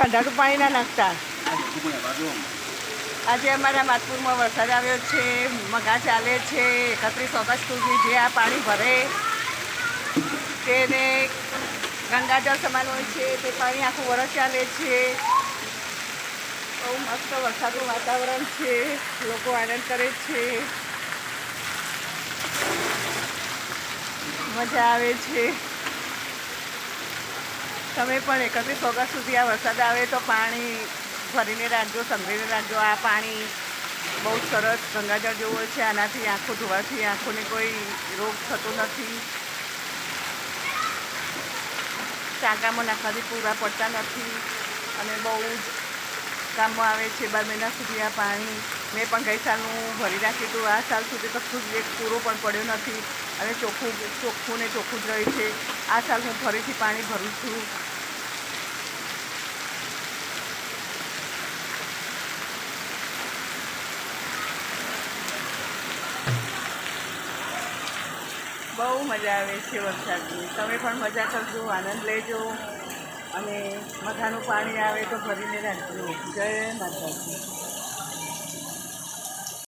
ઠંડાનું પાણી ના નાખતા. આજે અમારા માધપુરમાં વરસાદ આવ્યો છે, મગા ચાલે છે, એકત્રીસ ઓગસ્ટ સુધી જે આ પાણી ભરે, તેને ગંગાજળ સમાન હોય છે, તે પાણી આખું વરસ ચાલે છે. બહુ મસ્ત વરસાદનું વાતાવરણ છે, લોકો આનંદ કરે છે. મજા આવે છે. તમે પણ એકત્રીસ ઓગસ્ટ સુધી આ વરસાદ આવે તો પાણી ભરીને રાખજો સંભળીને રાખજો. આ પાણી બહુ સરસ ગંગાજળ જેવું હોય છે. આનાથી આંખો ધોવાથી આંખોને કોઈ રોગ થતો નથી. ટાંકામાં નાખવાથી પૂરા પડતા નથી અને બહુ જ કામમાં આવે છે. બાર મહિના સુધી આ પાણી મેં પણ ગઈ સાલનું ભરી રાખ્યું હતું. આ સાલ સુધી કશું જ એક પૂરો પણ પડ્યો નથી અને ચોખ્ખું ચોખ્ખું ને ચોખ્ખું જ રહે છે. આ સાલ હું ફરીથી પાણી ભરું છું. બહુ મજા આવે છે વરસાદની. તમે પણ મજા કરજો, આનંદ લેજો અને મધાનું પાણી આવે તો ભરીને રાખજો. જય માતાજી.